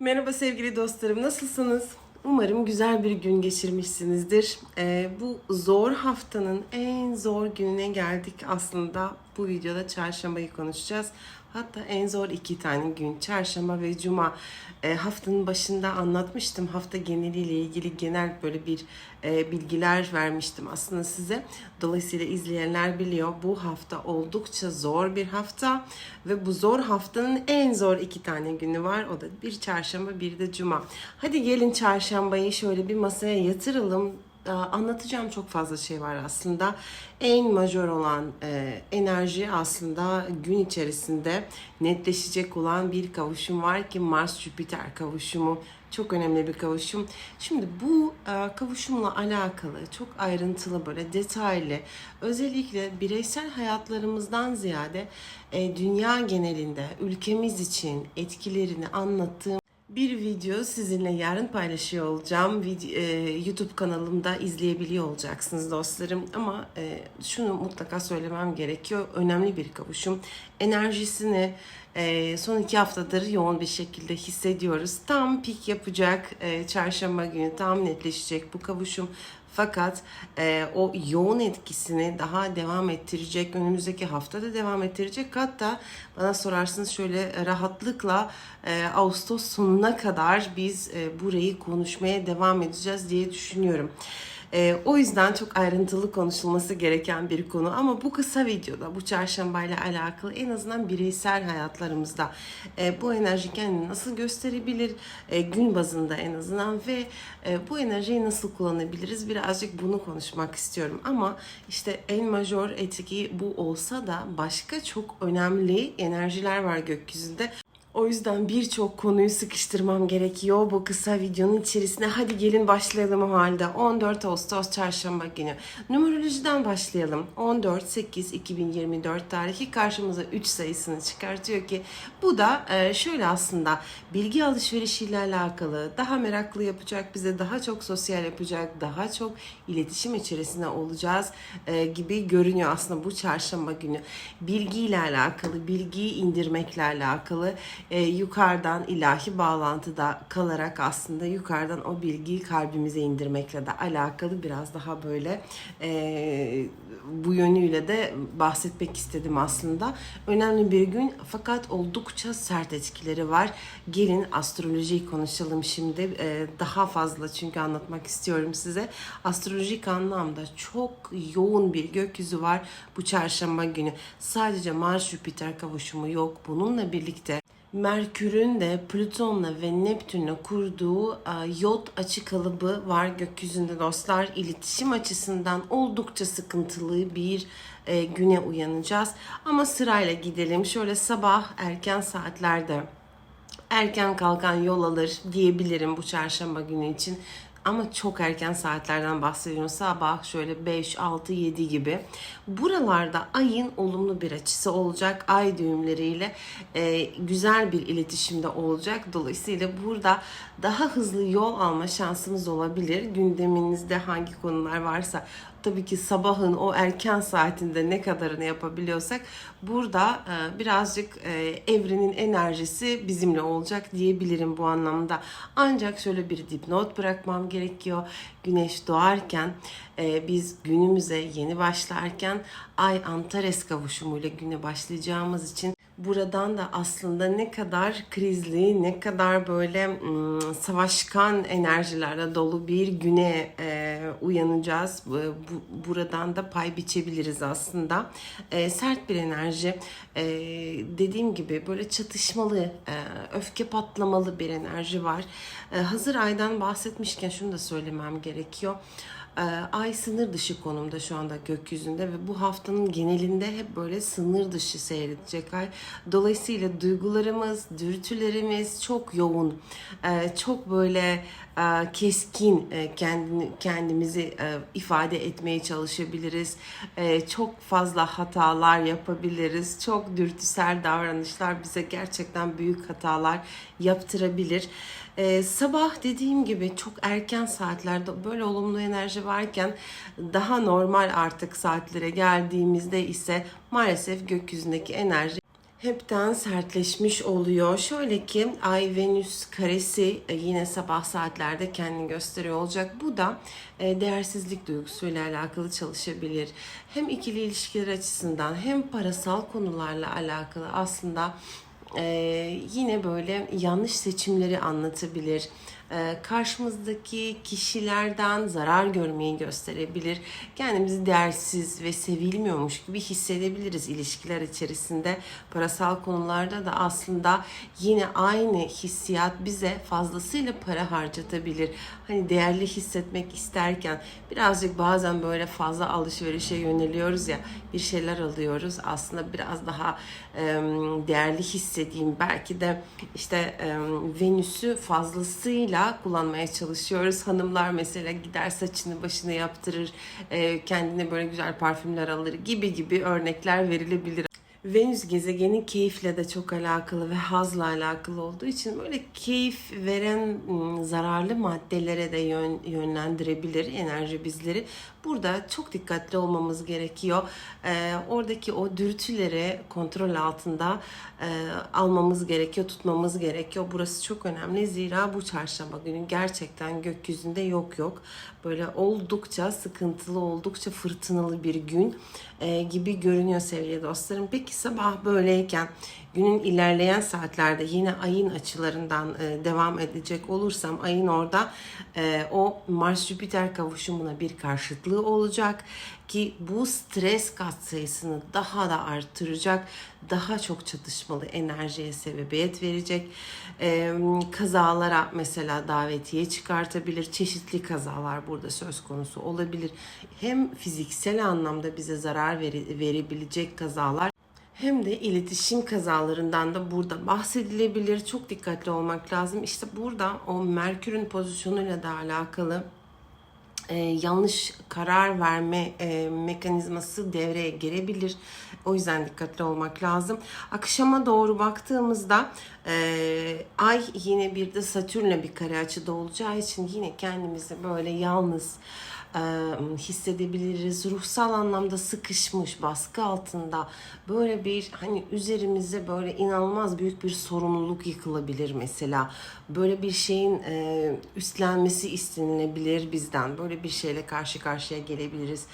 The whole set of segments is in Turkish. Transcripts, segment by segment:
Merhaba sevgili dostlarım, nasılsınız? Umarım güzel bir gün geçirmişsinizdir. Ee, bu zor haftanın en zor gününe geldik aslında. Bu videoda çarşambayı konuşacağız. Hatta en zor iki tane gün, çarşamba ve cuma. Ee, haftanın başında anlatmıştım. Hafta geneliyle ilgili genel böyle bir e, bilgiler vermiştim aslında size. Dolayısıyla izleyenler biliyor bu hafta oldukça zor bir hafta ve bu zor haftanın en zor iki tane günü var. O da bir çarşamba bir de cuma. Hadi gelin çarşambayı şöyle bir masaya yatıralım. Anlatacağım çok fazla şey var aslında. En majör olan e, enerji aslında gün içerisinde netleşecek olan bir kavuşum var ki Mars-Jüpiter kavuşumu. Çok önemli bir kavuşum. Şimdi bu e, kavuşumla alakalı çok ayrıntılı böyle detaylı özellikle bireysel hayatlarımızdan ziyade e, dünya genelinde ülkemiz için etkilerini anlattığım bir video sizinle yarın paylaşıyor olacağım. Vid- e, YouTube kanalımda izleyebiliyor olacaksınız dostlarım. Ama e, şunu mutlaka söylemem gerekiyor. Önemli bir kavuşum. Enerjisini e, son iki haftadır yoğun bir şekilde hissediyoruz. Tam pik yapacak e, çarşamba günü tam netleşecek bu kavuşum. Fakat e, o yoğun etkisini daha devam ettirecek, önümüzdeki haftada devam ettirecek. Hatta bana sorarsınız şöyle rahatlıkla e, Ağustos sonuna kadar biz e, burayı konuşmaya devam edeceğiz diye düşünüyorum. E, o yüzden çok ayrıntılı konuşulması gereken bir konu. Ama bu kısa videoda bu çarşambayla alakalı en azından bireysel hayatlarımızda e, bu enerji kendini nasıl gösterebilir e, gün bazında en azından ve e, bu enerjiyi nasıl kullanabiliriz? Birazcık bunu konuşmak istiyorum. Ama işte en majör etki bu olsa da başka çok önemli enerjiler var gökyüzünde. O yüzden birçok konuyu sıkıştırmam gerekiyor bu kısa videonun içerisine. Hadi gelin başlayalım o halde. 14 Ağustos Çarşamba günü. Numerolojiden başlayalım. 14-8-2024 tarihi karşımıza 3 sayısını çıkartıyor ki bu da e, şöyle aslında bilgi alışverişiyle alakalı daha meraklı yapacak, bize daha çok sosyal yapacak, daha çok iletişim içerisinde olacağız e, gibi görünüyor aslında bu çarşamba günü. Bilgiyle alakalı, bilgiyi indirmekle alakalı e, yukarıdan ilahi bağlantıda kalarak aslında yukarıdan o bilgiyi kalbimize indirmekle de alakalı biraz daha böyle e, bu yönüyle de bahsetmek istedim aslında. Önemli bir gün fakat oldukça sert etkileri var. Gelin astrolojiyi konuşalım şimdi. E, daha fazla çünkü anlatmak istiyorum size. Astrolojik anlamda çok yoğun bir gökyüzü var bu çarşamba günü. Sadece Mars-Jüpiter kavuşumu yok. Bununla birlikte Merkür'ün de Plüton'la ve Neptün'le kurduğu e, yod açı kalıbı var gökyüzünde dostlar. İletişim açısından oldukça sıkıntılı bir e, güne uyanacağız. Ama sırayla gidelim. Şöyle sabah erken saatlerde erken kalkan yol alır diyebilirim bu çarşamba günü için. Ama çok erken saatlerden bahsediyorum. Sabah şöyle 5, 6, 7 gibi. Buralarda ayın olumlu bir açısı olacak. Ay düğümleriyle e, güzel bir iletişimde olacak. Dolayısıyla burada daha hızlı yol alma şansımız olabilir. Gündeminizde hangi konular varsa tabii ki sabahın o erken saatinde ne kadarını yapabiliyorsak burada e, birazcık e, evrenin enerjisi bizimle olacak diyebilirim bu anlamda. Ancak şöyle bir dipnot bırakmam gerekiyor. Güneş doğarken e, biz günümüze yeni başlarken Ay Antares kavuşumuyla güne başlayacağımız için buradan da aslında ne kadar krizli, ne kadar böyle savaşkan enerjilerle dolu bir güne e, uyanacağız. Bu, bu- buradan da pay biçebiliriz aslında. E, sert bir enerji. E, dediğim gibi böyle çatışmalı, öfke patlamalı bir enerji var. Hazır aydan bahsetmişken şunu da söylemem gerekiyor. Ee, Ay sınır dışı konumda şu anda gökyüzünde ve bu haftanın genelinde hep böyle sınır dışı seyredecek ay. Dolayısıyla duygularımız, dürtülerimiz çok yoğun, Ee, çok böyle e, keskin e, kendini, kendimizi e, ifade etmeye çalışabiliriz. Çok fazla hatalar yapabiliriz. Çok dürtüsel davranışlar bize gerçekten büyük hatalar yaptırabilir. Ee, sabah dediğim gibi çok erken saatlerde böyle olumlu enerji varken daha normal artık saatlere geldiğimizde ise maalesef gökyüzündeki enerji hepten sertleşmiş oluyor. Şöyle ki Ay Venüs karesi e, yine sabah saatlerde kendini gösteriyor olacak. Bu da e, değersizlik duygusuyla alakalı çalışabilir. Hem ikili ilişkiler açısından hem parasal konularla alakalı aslında e, yine böyle yanlış seçimleri anlatabilir. E, karşımızdaki kişilerden zarar görmeyi gösterebilir. Kendimizi değersiz ve sevilmiyormuş gibi hissedebiliriz ilişkiler içerisinde. Parasal konularda da aslında yine aynı hissiyat bize fazlasıyla para harcatabilir. Hani değerli hissetmek isterken birazcık bazen böyle fazla alışverişe yöneliyoruz ya bir şeyler alıyoruz. Aslında biraz daha değerli hissedeyim. Belki de işte Venüs'ü fazlasıyla kullanmaya çalışıyoruz. Hanımlar mesela gider saçını başını yaptırır, e, kendine böyle güzel parfümler alır gibi gibi örnekler verilebilir. Venüs gezegeni keyifle de çok alakalı ve hazla alakalı olduğu için böyle keyif veren zararlı maddelere de yön, yönlendirebilir enerji bizleri. Burada çok dikkatli olmamız gerekiyor. Ee, oradaki o dürtüleri kontrol altında e, almamız gerekiyor, tutmamız gerekiyor. Burası çok önemli. Zira bu çarşamba günü gerçekten gökyüzünde yok yok. Böyle oldukça sıkıntılı, oldukça fırtınalı bir gün e, gibi görünüyor sevgili dostlarım. Peki sabah böyleyken günün ilerleyen saatlerde yine ayın açılarından e, devam edecek olursam ayın orada e, o Mars Jüpiter kavuşumuna bir karşıtlığı olacak ki bu stres katsayısını daha da arttıracak, daha çok çatışmalı enerjiye sebebiyet verecek. E, kazalara mesela davetiye çıkartabilir. Çeşitli kazalar burada söz konusu olabilir. Hem fiziksel anlamda bize zarar vere- verebilecek kazalar hem de iletişim kazalarından da burada bahsedilebilir. Çok dikkatli olmak lazım. İşte burada o Merkür'ün pozisyonuyla da alakalı e, yanlış karar verme e, mekanizması devreye girebilir. O yüzden dikkatli olmak lazım. Akşama doğru baktığımızda e, Ay yine bir de Satürn'le bir kare açıda olacağı için yine kendimizi böyle yalnız hissedebiliriz. Ruhsal anlamda sıkışmış, baskı altında böyle bir hani üzerimize böyle inanılmaz büyük bir sorumluluk yıkılabilir mesela. Böyle bir şeyin üstlenmesi istenilebilir bizden. Böyle bir şeyle karşı karşıya gelebiliriz.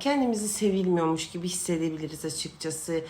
Kendimizi sevilmiyormuş gibi hissedebiliriz açıkçası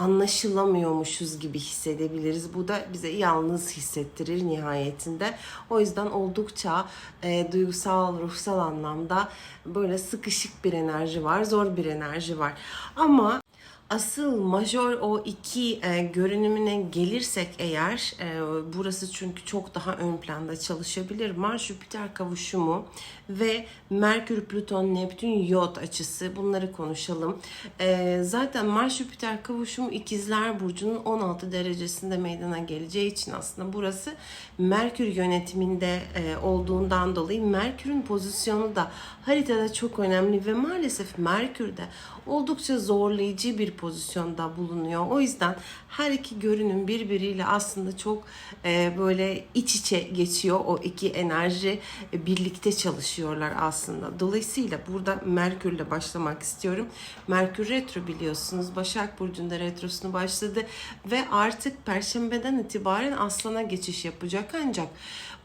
anlaşılamıyormuşuz gibi hissedebiliriz. Bu da bize yalnız hissettirir nihayetinde. O yüzden oldukça e, duygusal, ruhsal anlamda böyle sıkışık bir enerji var, zor bir enerji var. Ama Asıl majör o iki e, görünümüne gelirsek eğer e, burası çünkü çok daha ön planda çalışabilir. Mars Jüpiter kavuşumu ve Merkür Plüton Neptün Yod açısı bunları konuşalım. E, zaten Mars Jüpiter kavuşumu ikizler burcunun 16 derecesinde meydana geleceği için aslında burası Merkür yönetiminde e, olduğundan dolayı Merkür'ün pozisyonu da haritada çok önemli ve maalesef Merkür'de oldukça zorlayıcı bir pozisyonda bulunuyor. O yüzden her iki görünüm birbiriyle aslında çok e, böyle iç içe geçiyor. O iki enerji e, birlikte çalışıyorlar aslında. Dolayısıyla burada Merkür'le başlamak istiyorum. Merkür retro biliyorsunuz. Başak Burcu'nda retrosunu başladı ve artık Perşembeden itibaren Aslan'a geçiş yapacak ancak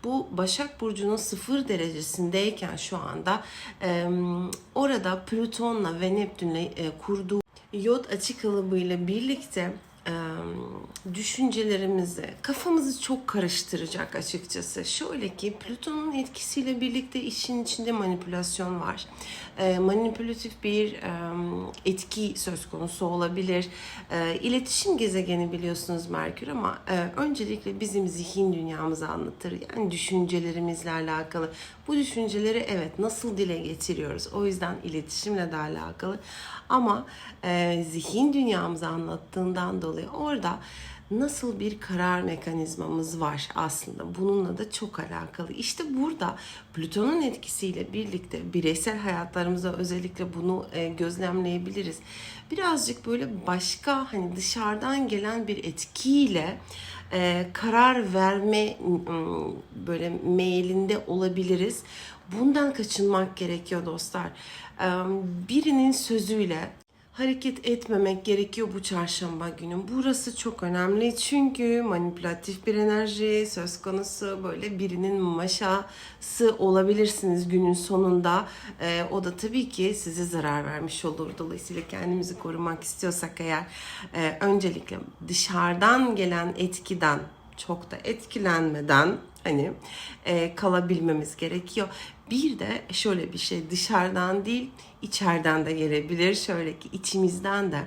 bu Başak Burcu'nun sıfır derecesindeyken şu anda e, orada Plüton'la ve Neptün'le kurduğu yod açık kalıbıyla birlikte e, düşüncelerimizi, kafamızı çok karıştıracak açıkçası. Şöyle ki Plüton'un etkisiyle birlikte işin içinde manipülasyon var. E, manipülatif bir e, etki söz konusu olabilir. E, iletişim gezegeni biliyorsunuz Merkür ama e, öncelikle bizim zihin dünyamızı anlatır. Yani düşüncelerimizle alakalı. Bu düşünceleri evet nasıl dile getiriyoruz? O yüzden iletişimle de alakalı. Ama e, zihin dünyamızı anlattığından dolayı orada nasıl bir karar mekanizmamız var aslında bununla da çok alakalı. İşte burada Plüton'un etkisiyle birlikte bireysel hayatlarımıza özellikle bunu e, gözlemleyebiliriz. Birazcık böyle başka hani dışarıdan gelen bir etkiyle e, karar verme böyle meylinde olabiliriz. Bundan kaçınmak gerekiyor dostlar. Birinin sözüyle hareket etmemek gerekiyor bu çarşamba günü. Burası çok önemli çünkü manipülatif bir enerji söz konusu böyle birinin maşası olabilirsiniz günün sonunda. Ee, o da tabii ki size zarar vermiş olur. Dolayısıyla kendimizi korumak istiyorsak eğer e, öncelikle dışarıdan gelen etkiden çok da etkilenmeden hani e, kalabilmemiz gerekiyor. Bir de şöyle bir şey dışarıdan değil içeriden de gelebilir. Şöyle ki içimizden de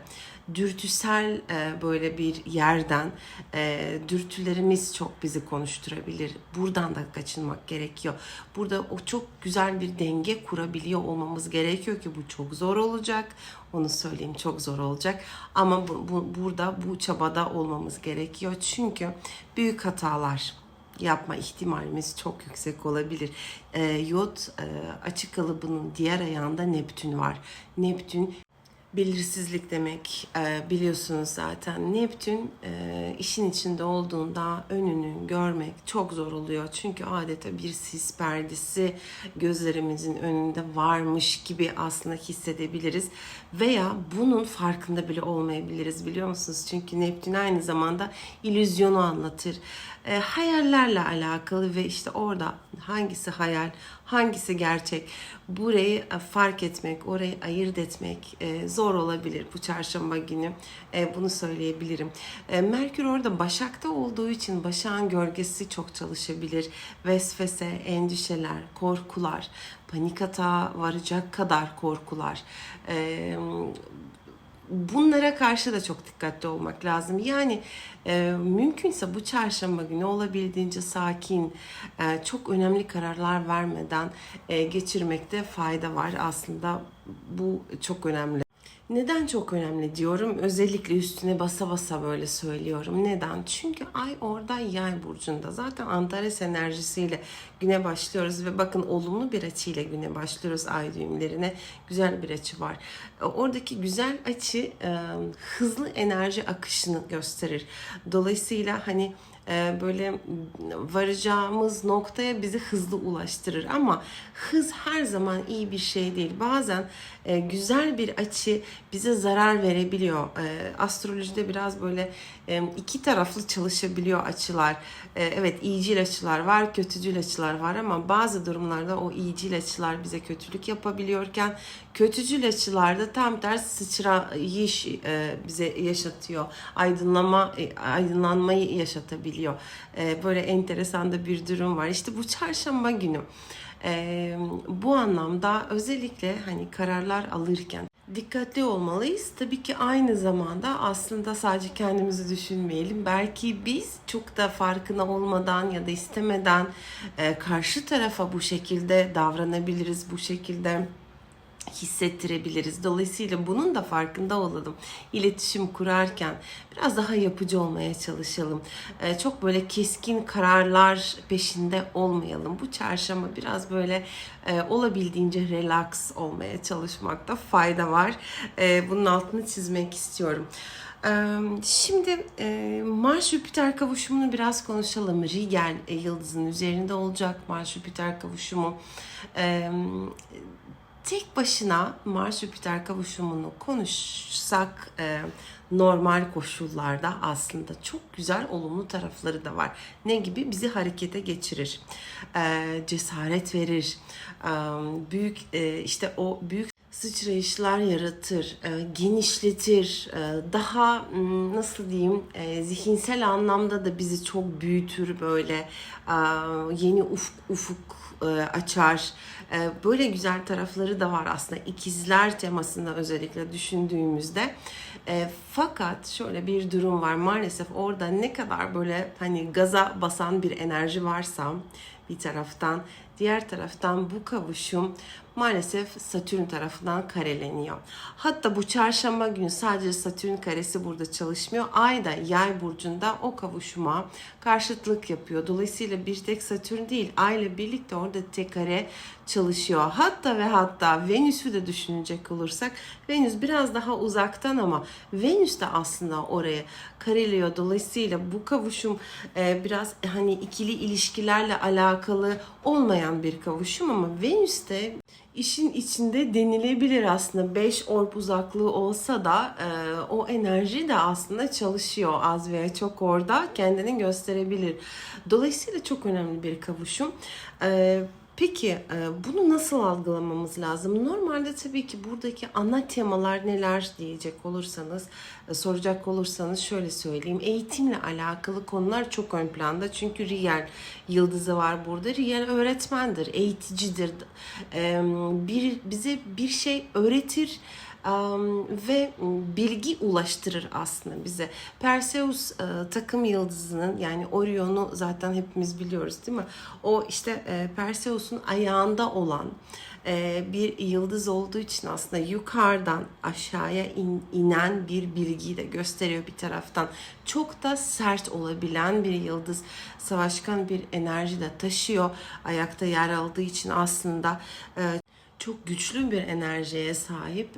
dürtüsel e, böyle bir yerden e, dürtülerimiz çok bizi konuşturabilir. Buradan da kaçınmak gerekiyor. Burada o çok güzel bir denge kurabiliyor olmamız gerekiyor ki bu çok zor olacak. Onu söyleyeyim çok zor olacak. Ama bu, bu, burada bu çabada olmamız gerekiyor. Çünkü büyük hatalar yapma ihtimalimiz çok yüksek olabilir. E, yod e, açık kalıbının diğer ayağında Neptün var. Neptün belirsizlik demek e, biliyorsunuz zaten. Neptün e, işin içinde olduğunda önünü görmek çok zor oluyor. Çünkü adeta bir sis perdesi gözlerimizin önünde varmış gibi aslında hissedebiliriz. Veya bunun farkında bile olmayabiliriz biliyor musunuz? Çünkü Neptün aynı zamanda illüzyonu anlatır. E, hayallerle alakalı ve işte orada hangisi hayal, hangisi gerçek burayı e, fark etmek, orayı ayırt etmek e, zor olabilir bu çarşamba günü. E, bunu söyleyebilirim. E, Merkür orada Başak'ta olduğu için Başak'ın gölgesi çok çalışabilir. Vesvese, endişeler, korkular, panik hata varacak kadar korkular. E, bunlara karşı da çok dikkatli olmak lazım. Yani e, mümkünse bu çarşamba günü olabildiğince sakin, e, çok önemli kararlar vermeden e, geçirmekte fayda var. Aslında bu çok önemli. Neden çok önemli diyorum? Özellikle üstüne basa basa böyle söylüyorum. Neden? Çünkü ay orada yay burcunda. Zaten Antares enerjisiyle güne başlıyoruz ve bakın olumlu bir açıyla güne başlıyoruz ay düğümlerine. Güzel bir açı var. E, Oradaki güzel açı e, hızlı enerji akışını gösterir. Dolayısıyla hani böyle varacağımız noktaya bizi hızlı ulaştırır ama hız her zaman iyi bir şey değil. Bazen e, güzel bir açı bize zarar verebiliyor. E, astrolojide biraz böyle e, iki taraflı çalışabiliyor açılar. E, evet iyicil açılar var, kötücül açılar var ama bazı durumlarda o iyicil açılar bize kötülük yapabiliyorken kötücül açılarda tam tersi sıçrayış e, bize yaşatıyor. Aydınlama aydınlanmayı yaşatabiliyor. E, böyle enteresan da bir durum var. İşte bu çarşamba günü e, bu anlamda özellikle hani kararlar alırken dikkatli olmalıyız. Tabii ki aynı zamanda aslında sadece kendimizi düşünmeyelim. Belki biz çok da farkına olmadan ya da istemeden e, karşı tarafa bu şekilde davranabiliriz. Bu şekilde hissettirebiliriz. Dolayısıyla bunun da farkında olalım. İletişim kurarken biraz daha yapıcı olmaya çalışalım. Ee, çok böyle keskin kararlar peşinde olmayalım. Bu çarşamba biraz böyle e, olabildiğince relax olmaya çalışmakta fayda var. E, bunun altını çizmek istiyorum. Ee, Şimdi e, Mars Jüpiter kavuşumunu biraz konuşalım. Rigel yıldızın üzerinde olacak Mars Jüpiter kavuşumu. Tek başına Mars Jüpiter kavuşumunu konuşsak e, normal koşullarda aslında çok güzel olumlu tarafları da var. Ne gibi? Bizi harekete geçirir. E, cesaret verir. E, büyük e, işte o büyük sıçrayışlar yaratır, e, genişletir, e, daha nasıl diyeyim e, zihinsel anlamda da bizi çok büyütür böyle e, yeni ufuk, ufuk e, açar. E, böyle güzel tarafları da var aslında ikizler temasında özellikle düşündüğümüzde. E, fakat şöyle bir durum var maalesef orada ne kadar böyle hani gaza basan bir enerji varsa bir taraftan diğer taraftan bu kavuşum maalesef Satürn tarafından kareleniyor. Hatta bu çarşamba günü sadece Satürn karesi burada çalışmıyor. Ay da yay burcunda o kavuşuma karşıtlık yapıyor. Dolayısıyla bir tek Satürn değil Ay ile birlikte orada tek kare çalışıyor. Hatta ve hatta Venüs'ü de düşünecek olursak Venüs biraz daha uzaktan ama Venüs de aslında oraya kareliyor. Dolayısıyla bu kavuşum e, biraz hani ikili ilişkilerle alakalı olmayan bir kavuşum ama Venüs de işin içinde denilebilir aslında 5 orb uzaklığı olsa da e, o enerji de aslında çalışıyor az veya çok orada kendini gösterebilir. Dolayısıyla çok önemli bir kavuşum. E, Peki e, bunu nasıl algılamamız lazım? Normalde tabii ki buradaki ana temalar neler diyecek olursanız, e, soracak olursanız şöyle söyleyeyim. Eğitimle alakalı konular çok ön planda. Çünkü Riel yıldızı var burada. Riel öğretmendir, eğiticidir. E, Bir, bize bir şey öğretir ve bilgi ulaştırır aslında bize. Perseus e, takım yıldızının yani Orion'u zaten hepimiz biliyoruz değil mi? O işte e, Perseus'un ayağında olan e, bir yıldız olduğu için aslında yukarıdan aşağıya in- inen bir bilgiyi de gösteriyor bir taraftan. Çok da sert olabilen bir yıldız, savaşkan bir enerji de taşıyor. Ayakta yer aldığı için aslında çok güçlü bir enerjiye sahip,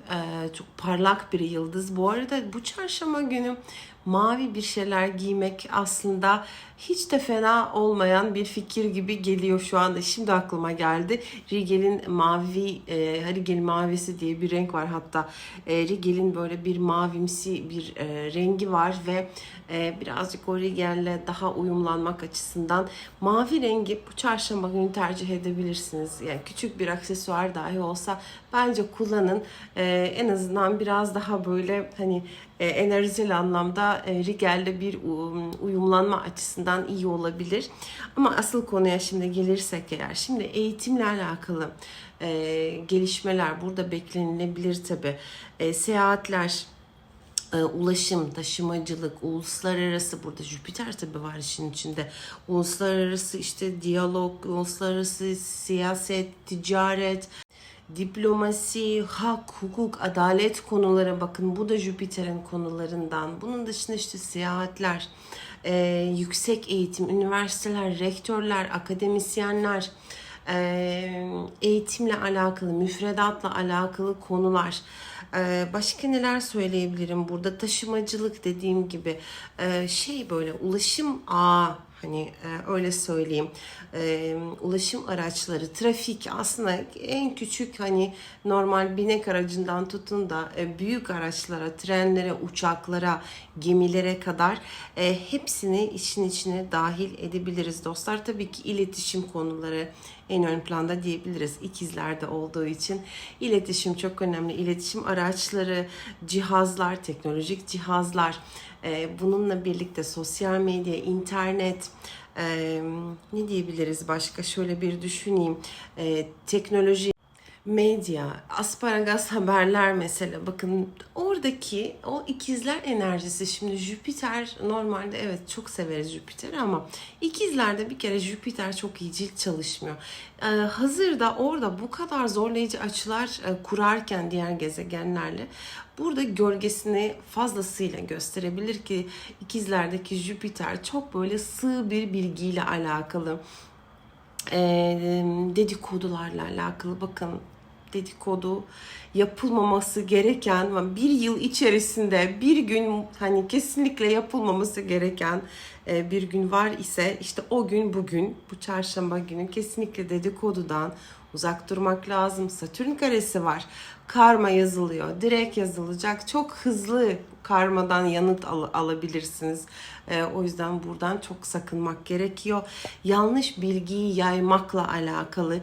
çok parlak bir yıldız. Bu arada bu çarşamba günü mavi bir şeyler giymek aslında hiç de fena olmayan bir fikir gibi geliyor şu anda. Şimdi aklıma geldi. Rigel'in mavi, e, Rigel'in mavisi diye bir renk var hatta. E, Rigel'in böyle bir mavimsi bir e, rengi var ve e, birazcık o Rigel'le daha uyumlanmak açısından mavi rengi bu çarşamba günü tercih edebilirsiniz. Yani küçük bir aksesuar dahi olsa bence kullanın. E, en azından biraz daha böyle hani enerjisel anlamda e, Rigel'le bir um, uyumlanma açısından iyi olabilir. Ama asıl konuya şimdi gelirsek eğer, şimdi eğitimle alakalı e, gelişmeler burada beklenilebilir tabi. E, seyahatler, e, ulaşım, taşımacılık, uluslararası burada Jüpiter tabi var işin içinde. Uluslararası işte diyalog, uluslararası siyaset, ticaret, diplomasi, hak, hukuk, adalet konulara bakın. Bu da Jüpiter'in konularından. Bunun dışında işte seyahatler, e, yüksek eğitim, üniversiteler, rektörler, akademisyenler, e, eğitimle alakalı, müfredatla alakalı konular. E, başka neler söyleyebilirim burada? Taşımacılık dediğim gibi e, şey böyle ulaşım ağı Hani e, öyle söyleyeyim. E, ulaşım araçları, trafik aslında en küçük hani normal binek aracından tutun da e, büyük araçlara, trenlere, uçaklara, gemilere kadar e, hepsini işin içine dahil edebiliriz dostlar. Tabii ki iletişim konuları en ön planda diyebiliriz. İkizlerde olduğu için iletişim çok önemli. İletişim araçları, cihazlar, teknolojik cihazlar, bununla birlikte sosyal medya, internet, e, ne diyebiliriz başka? Şöyle bir düşüneyim. E, teknoloji medya, asparagas haberler mesela bakın oradaki o ikizler enerjisi şimdi Jüpiter normalde evet çok severiz Jüpiter ama ikizlerde bir kere Jüpiter çok iyi cilt çalışmıyor. Ee, hazırda orada bu kadar zorlayıcı açılar e, kurarken diğer gezegenlerle burada gölgesini fazlasıyla gösterebilir ki ikizlerdeki Jüpiter çok böyle sığ bir bilgiyle alakalı. E, dedikodularla alakalı. Bakın dedikodu yapılmaması gereken bir yıl içerisinde bir gün hani kesinlikle yapılmaması gereken e, bir gün var ise işte o gün bugün bu çarşamba günü kesinlikle dedikodudan uzak durmak lazım. Satürn karesi var. Karma yazılıyor. Direkt yazılacak. Çok hızlı karmadan yanıt al- alabilirsiniz. E, o yüzden buradan çok sakınmak gerekiyor. Yanlış bilgiyi yaymakla alakalı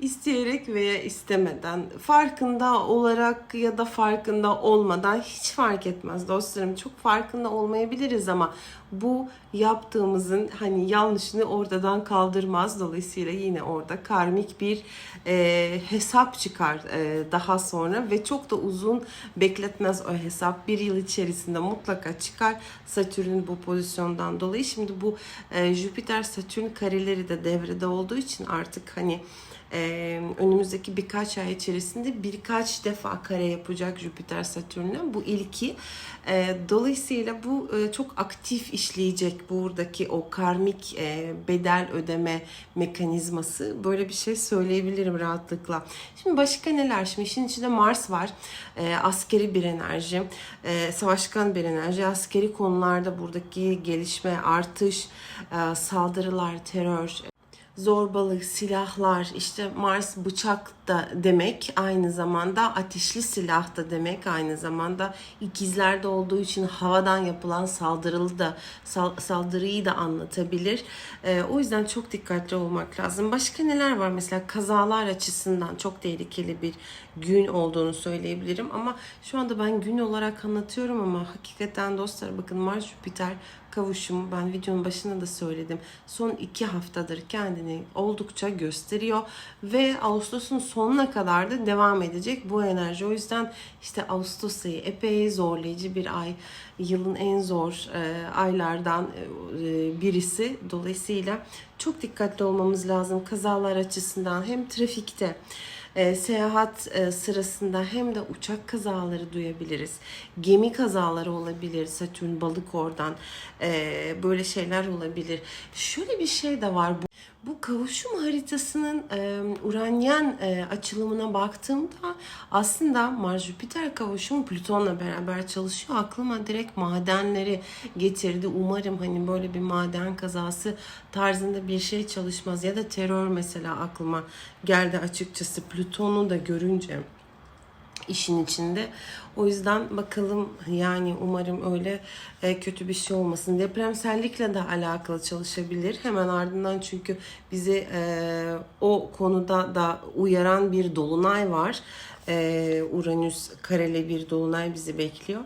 isteyerek veya istemeden, farkında olarak ya da farkında olmadan hiç fark etmez dostlarım. Çok farkında olmayabiliriz ama bu yaptığımızın hani yanlışını ortadan kaldırmaz. Dolayısıyla yine orada karmik bir e, hesap çıkar e, daha sonra ve çok da uzun bekletmez o hesap. Bir yıl içerisinde mutlaka çıkar Satürn'ün bu pozisyondan dolayı. Şimdi bu e, Jüpiter Satürn kareleri de devrede olduğu için artık hani ee, önümüzdeki birkaç ay içerisinde birkaç defa kare yapacak Jüpiter Satürn'e. Bu ilki. Ee, dolayısıyla bu e, çok aktif işleyecek buradaki o karmik e, bedel ödeme mekanizması. Böyle bir şey söyleyebilirim rahatlıkla. Şimdi başka neler? Şimdi işin içinde Mars var. E, askeri bir enerji. E, savaşkan bir enerji. Askeri konularda buradaki gelişme, artış, e, saldırılar, terör, zorbalık, silahlar, işte Mars bıçak da demek aynı zamanda ateşli silah da demek aynı zamanda ikizlerde olduğu için havadan yapılan saldırılı da sal- saldırıyı da anlatabilir. Ee, o yüzden çok dikkatli olmak lazım. Başka neler var mesela kazalar açısından çok tehlikeli bir gün olduğunu söyleyebilirim ama şu anda ben gün olarak anlatıyorum ama hakikaten dostlar bakın Mars Jüpiter kavuşumu ben videonun başında da söyledim. Son iki haftadır kendini oldukça gösteriyor ve Ağustos'un sonuna kadar da devam edecek bu enerji. O yüzden işte Ağustos ayı epey zorlayıcı bir ay. Yılın en zor e, aylardan e, birisi. Dolayısıyla çok dikkatli olmamız lazım kazalar açısından hem trafikte e, seyahat e, sırasında hem de uçak kazaları duyabiliriz. Gemi kazaları olabilir. Satürn balık oradan e, böyle şeyler olabilir. Şöyle bir şey de var. Bu, kavuşum haritasının e, Uranyen e, açılımına baktığımda aslında Mars Jüpiter kavuşumu Plüton'la beraber çalışıyor. Aklıma direkt madenleri getirdi. Umarım hani böyle bir maden kazası tarzında bir şey çalışmaz ya da terör mesela aklıma geldi açıkçası Plüton'u da görünce işin içinde. O yüzden bakalım yani umarım öyle e, kötü bir şey olmasın. Depremsellikle de alakalı çalışabilir. Hemen ardından çünkü bizi e, o konuda da uyaran bir dolunay var. E, Uranüs kareli bir dolunay bizi bekliyor.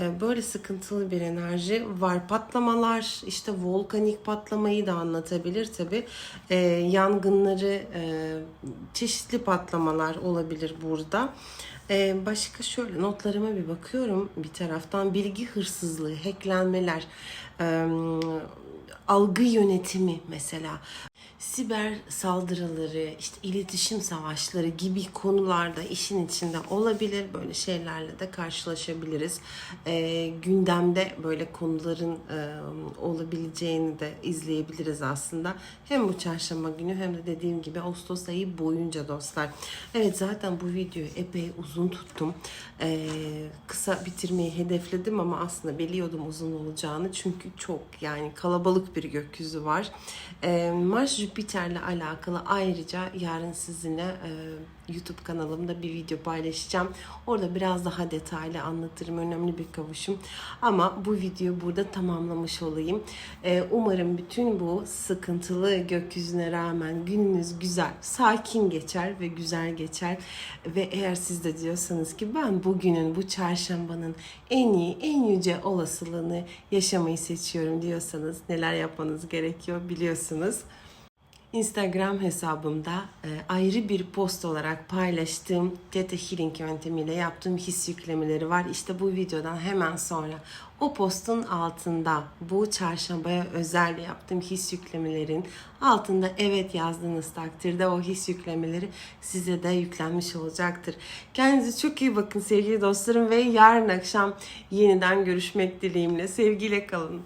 E, böyle sıkıntılı bir enerji var. Patlamalar işte volkanik patlamayı da anlatabilir tabi. E, yangınları e, çeşitli patlamalar olabilir burada. Ee, başka şöyle notlarıma bir bakıyorum bir taraftan bilgi hırsızlığı, hacklenmeler, algı yönetimi mesela, siber saldırıları, işte iletişim savaşları gibi konularda işin içinde olabilir. Böyle şeylerle de karşılaşabiliriz. Ee, gündemde böyle konuların e, olabileceğini de izleyebiliriz aslında. Hem bu çarşamba günü hem de dediğim gibi Ağustos ayı boyunca dostlar. Evet zaten bu videoyu epey uzun tuttum. Ee, kısa bitirmeyi hedefledim ama aslında biliyordum uzun olacağını. Çünkü çok yani kalabalık bir gökyüzü var. Ee, Mars Jüpiter'le alakalı ayrıca yarın sizinle e, YouTube kanalımda bir video paylaşacağım. Orada biraz daha detaylı anlatırım. Önemli bir kavuşum. Ama bu videoyu burada tamamlamış olayım. Ee, umarım bütün bu sıkıntılı gökyüzüne rağmen gününüz güzel, sakin geçer ve güzel geçer. Ve eğer siz de diyorsanız ki ben bugünün, bu çarşambanın en iyi, en yüce olasılığını yaşamayı seçiyorum diyorsanız neler yapmanız gerekiyor biliyorsunuz. Instagram hesabımda e, ayrı bir post olarak paylaştığım Theta Healing yöntemiyle yaptığım his yüklemeleri var. İşte bu videodan hemen sonra o postun altında bu çarşambaya özel yaptığım his yüklemelerin altında evet yazdığınız takdirde o his yüklemeleri size de yüklenmiş olacaktır. Kendinize çok iyi bakın sevgili dostlarım ve yarın akşam yeniden görüşmek dileğimle. Sevgiyle kalın.